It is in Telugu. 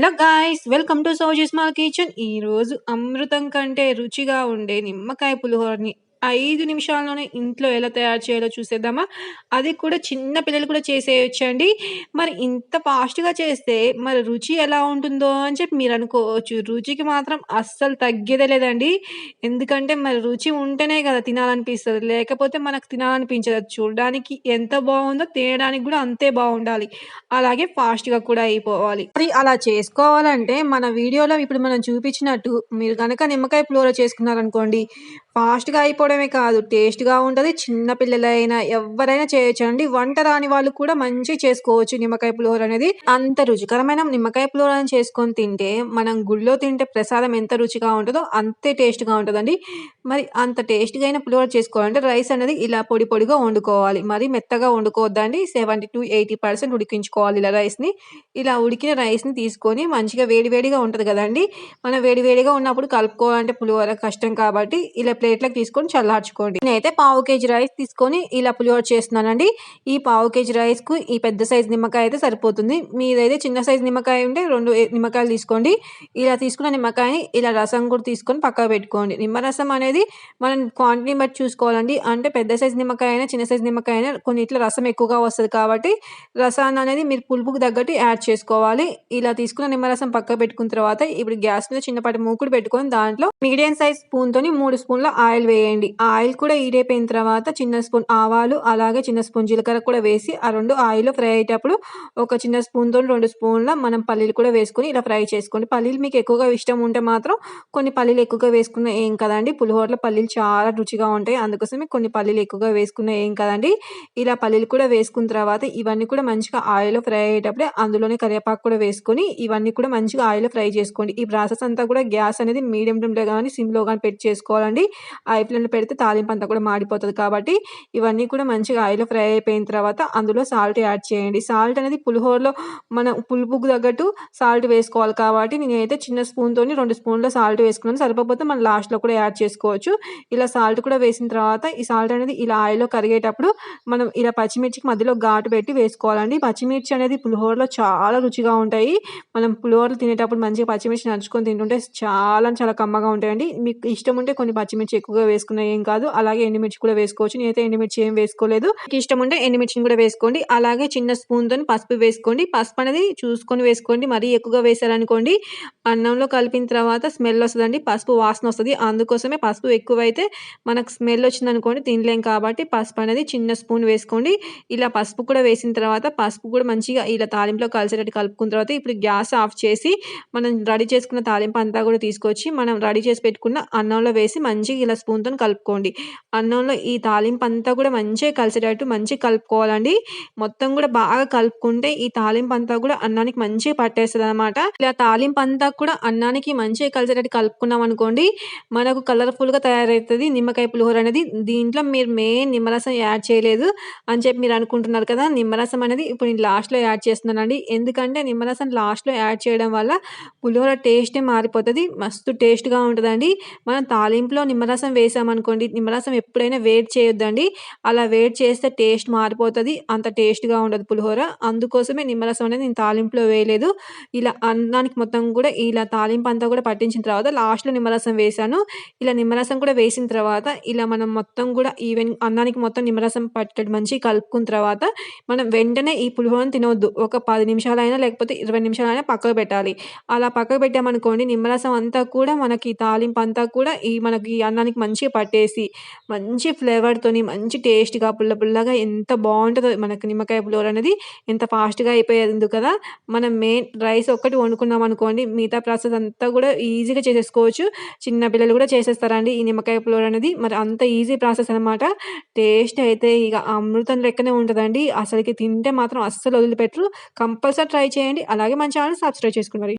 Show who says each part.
Speaker 1: Hello guys welcome to Sowji small kitchen ఈరోజు అమృతం కంటే రుచిగా ఉండే నిమ్మకాయ పులిహోరని ఐదు నిమిషాల్లోనే ఇంట్లో ఎలా తయారు చేయాలో చూసేద్దామా? అది కూడా చిన్న పిల్లలు కూడా చేసేయచ్చండి. మరి ఇంత ఫాస్ట్గా చేస్తే మరి రుచి ఎలా ఉంటుందో అని చెప్పి మీరు అనుకోవచ్చు. రుచికి మాత్రం అస్సలు తగ్గేదే లేదండి. ఎందుకంటే మరి రుచి ఉంటేనే కదా తినాలనిపిస్తుంది. లేకపోతే మనకు తినాలనిపించదు. చూడడానికి ఎంత బాగుందో తినడానికి కూడా అంతే బాగుండాలి. అలాగే ఫాస్ట్గా కూడా అయిపోవాలి. మరి అలా చేసుకోవాలంటే మన వీడియోలో ఇప్పుడు మనం చూపించినట్టు మీరు కనుక నిమ్మకాయ పులిహోర చేసుకున్నారనుకోండి ఫాస్ట్గా చేసుకోవడమే కాదు. టేస్ట్గా ఉంటుంది. చిన్నపిల్లలైనా ఎవరైనా చేయొచ్చు అండి వంట రాని వాళ్ళు కూడా మంచిగా చేసుకోవచ్చు. నిమ్మకాయ పులిహోర అనేది అంత రుచికరమైన నిమ్మకాయ పులిహోరని చేసుకొని తింటే మనం గుళ్ళో తింటే ప్రసాదం ఎంత రుచిగా ఉంటుందో అంతే టేస్ట్గా ఉంటుందండి. మరి అంత టేస్ట్గా అయిన పులిహోర చేసుకోవాలంటే రైస్ అనేది ఇలా పొడి పొడిగా వండుకోవాలి. మరి మెత్తగా వండుకోవద్దండి. సెవెంటీ టు ఎయిటీ పర్సెంట్ ఉడికించుకోవాలి ఇలా రైస్ని. ఇలా ఉడికిన రైస్ని తీసుకొని మంచిగా వేడివేడిగా ఉంటుంది కదండి. మనం వేడివేడిగా ఉన్నప్పుడు కలుపుకోవాలంటే పులిహోర కష్టం కాబట్టి ఇలా ప్లేట్లకు తీసుకొని చల్లార్చుకోండి. నేనైతే పావు కేజీ రైస్ తీసుకొని ఇలా పులిహోర చేస్తున్నానండి. ఈ పావు కేజీ రైస్కు ఈ పెద్ద సైజ్ నిమ్మకాయ అయితే సరిపోతుంది. మీదైతే చిన్న సైజ్ నిమ్మకాయ ఉంటే రెండు నిమ్మకాయలు తీసుకోండి. ఇలా తీసుకున్న నిమ్మకాయని ఇలా రసం కూడా తీసుకొని పక్కకు పెట్టుకోండి. నిమ్మరసం అనేది మనం క్వాంటిటీ బట్టి చూసుకోవాలండి. అంటే పెద్ద సైజ్ నిమ్మకాయ అయినా చిన్న సైజ్ నిమ్మకాయ అయినా కొన్నిట్లో రసం ఎక్కువగా వస్తుంది కాబట్టి రసాన్ని అనేది మీరు పులుపుకు తగ్గట్టు యాడ్ చేసుకోవాలి. ఇలా తీసుకున్న నిమ్మరసం పక్కకు పెట్టుకున్న తర్వాత ఇప్పుడు గ్యాస్ మీద చిన్నపాటి మూకుడు పెట్టుకొని దాంట్లో మీడియం సైజ్ స్పూన్ తోని మూడు స్పూన్ల ఆయిల్ వేయండి. ఆయిల్ కూడా ఈడైపోయిన తర్వాత చిన్న స్పూన్ ఆవాలు అలాగే చిన్న స్పూన్ జీలకర్ర కూడా వేసి ఆ రెండు ఆయిల్ ఫ్రై అయ్యేటప్పుడు ఒక చిన్న స్పూన్తో రెండు స్పూన్ల మనం పల్లీలు కూడా వేసుకొని ఇలా ఫ్రై చేసుకోండి. పల్లీలు మీకు ఎక్కువగా ఇష్టం ఉంటే మాత్రం కొన్ని పల్లీలు ఎక్కువగా వేసుకున్న ఏం కదండి. పులిహోరలో పల్లీలు చాలా రుచిగా ఉంటాయి. అందుకోసమే కొన్ని పల్లీలు ఎక్కువగా వేసుకున్న ఏం కదండి. ఇలా పల్లీలు కూడా వేసుకున్న తర్వాత ఇవన్నీ కూడా మంచిగా ఆయిల్ ఫ్రై అయ్యేటప్పుడే అందులోనే కరివేపాకు కూడా వేసుకొని ఇవన్నీ కూడా మంచిగా ఆయిల్ ఫ్రై చేసుకోండి. ఈ ప్రాసెస్ అంతా కూడా గ్యాస్ అనేది మీడియం ఫ్లేమ్లో కానీ సిమ్లో కానీ పెట్టి చేసుకోవాలండి. ఐ ఫ్లేమ్లో పెడితే తాలింపు అంతా కూడా మాడిపోతుంది కాబట్టి ఇవన్నీ కూడా మంచిగా ఆయిల్ ఫ్రై అయిపోయిన తర్వాత అందులో సాల్ట్ యాడ్ చేయండి. సాల్ట్ అనేది పులిహోరలో మన పులుపుకు తగ్గట్టు సాల్ట్ వేసుకోవాలి కాబట్టి నేనైతే చిన్న స్పూన్తో రెండు స్పూన్ల సాల్ట్ వేసుకున్నాను. సరిపోతే మనం లాస్ట్లో కూడా యాడ్ చేసుకోవచ్చు. ఇలా సాల్ట్ కూడా వేసిన తర్వాత ఈ సాల్ట్ అనేది ఇలా ఆయిల్లో కరిగేటప్పుడు మనం ఇలా పచ్చిమిర్చికి మధ్యలో ఘాటు పెట్టి వేసుకోవాలండి. పచ్చిమిర్చి అనేది పులిహోరలో చాలా రుచిగా ఉంటాయి. మనం పులిహోరలు తినేటప్పుడు మంచిగా పచ్చిమిర్చి నడుచుకొని తింటుంటే చాలా చాలా కమ్మగా ఉంటాయండి. మీకు ఇష్టం ఉంటే కొన్ని పచ్చిమిర్చి ఎక్కువగా వేసుకున్న ఏం కాదు. అలాగే ఎండుమిర్చి కూడా వేసుకోవచ్చు. నేనైతే ఎండుమిర్చి ఏం వేసుకోలేదు. మీకు ఇష్టం ఉంటే ఎండుమిర్చిని కూడా వేసుకోండి. అలాగే చిన్న స్పూన్తో పసుపు వేసుకోండి. పసుపు అనేది చూసుకొని వేసుకోండి. మరీ ఎక్కువగా వేసారనుకోండి అన్నంలో కలిపిన తర్వాత స్మెల్ వస్తుందండి. పసుపు వాసన వస్తుంది. అందుకోసమే పసుపు ఎక్కువైతే మనకు స్మెల్ వచ్చింది అనుకోండి తినలేం కాబట్టి పసుపు అనేది చిన్న స్పూన్ వేసుకోండి. ఇలా పసుపు కూడా వేసిన తర్వాత పసుపు కూడా మంచిగా ఇలా తాలింపులో కలిసేటట్టు కలుపుకున్న తర్వాత ఇప్పుడు గ్యాస్ ఆఫ్ చేసి మనం రెడీ చేసుకున్న తాలింపు అంతా కూడా తీసుకొచ్చి మనం రెడీ చేసి పెట్టుకున్న అన్నంలో వేసి మంచిగా ఇలా స్పూన్తో కలుపుకోండి. అన్నంలో ఈ తాలింపు అంతా కూడా మంచిగా కలిసేటట్టు మంచిగా కలుపుకోవాలండి. మొత్తం కూడా బాగా కలుపుకుంటే ఈ తాలింపు అంతా కూడా అన్నానికి మంచిగా పట్టేస్తుంది అనమాట ఇలా తాలింపు అంతా కూడా అన్నానికి మంచిగా కలిసేటట్టు కలుపుకున్నాం అనుకోండి మనకు కలర్ఫుల్గా తయారవుతుంది. నిమ్మకాయ పులిహోర అనేది దీంట్లో మీరు మెయిన్ నిమ్మరసం యాడ్ చేయలేదు అని చెప్పి మీరు అనుకుంటున్నారు కదా నిమ్మరసం అనేది ఇప్పుడు నేను లాస్ట్లో యాడ్ చేస్తున్నానండి. ఎందుకంటే నిమ్మరసం లాస్ట్లో యాడ్ చేయడం వల్ల పులిహోర టేస్టే మారిపోతుంది. మస్తు టేస్ట్గా ఉంటుందండి. మనం తాలింపులో నిమ్మరసం అనుకోండి నిమ్మరసం ఎప్పుడైనా వేడి చేయొద్దండి. అలా వేడి చేస్తే టేస్ట్ మారిపోతుంది అంత టేస్ట్గా ఉండదు పులిహోర. అందుకోసమే నిమ్మరసం అనేది నేను తాలింపులో వేయలేదు. ఇలా అన్నానికి మొత్తం కూడా ఇలా తాలింపు అంతా కూడా పట్టించిన తర్వాత లాస్ట్లో నిమ్మరసం వేసాను ఇలా నిమ్మరసం కూడా వేసిన తర్వాత ఇలా మనం మొత్తం కూడా ఈవెన్ అన్నానికి మొత్తం నిమ్మరసం పట్టడం మంచిగా కలుపుకున్న తర్వాత మనం వెంటనే ఈ పులిహోరను తినవద్దు ఒక పది నిమిషాలైనా లేకపోతే ఇరవై నిమిషాలైనా పక్కకు పెట్టాలి. అలా పక్కకు పెట్టామనుకోండి నిమ్మరసం అంతా కూడా మనకి తాలింపు అంతా కూడా ఈ మనకి అన్నానికి మంచిగా పట్టేసి మంచి ఫ్లేవర్తోని మంచి టేస్ట్గా పుల్ల పుల్లగా ఎంత బాగుంటుందో మనకి నిమ్మకాయ పులిహోర అనేది ఎంత ఫాస్ట్గా అయిపోయేది కదా. మనం మెయిన్ రైస్ ఒక్కటి వండుకున్నాం అనుకోండి మిగతా ప్రాసెస్ అంతా కూడా ఈజీగా చేసేసుకోవచ్చు. చిన్న పిల్లలు కూడా చేసేస్తారండి ఈ నిమ్మకాయ పులిహోర అనేది. మరి అంత ఈజీ ప్రాసెస్ అనమాట టేస్ట్ అయితే ఇక అమృతం లెక్కనే ఉంటుందండి. అసలుకి తింటే మాత్రం అస్సలు వదిలిపెట్టరు. కంపల్సరీ ట్రై చేయండి. అలాగే మన ఛానల్ సబ్స్క్రైబ్ చేసుకున్నారు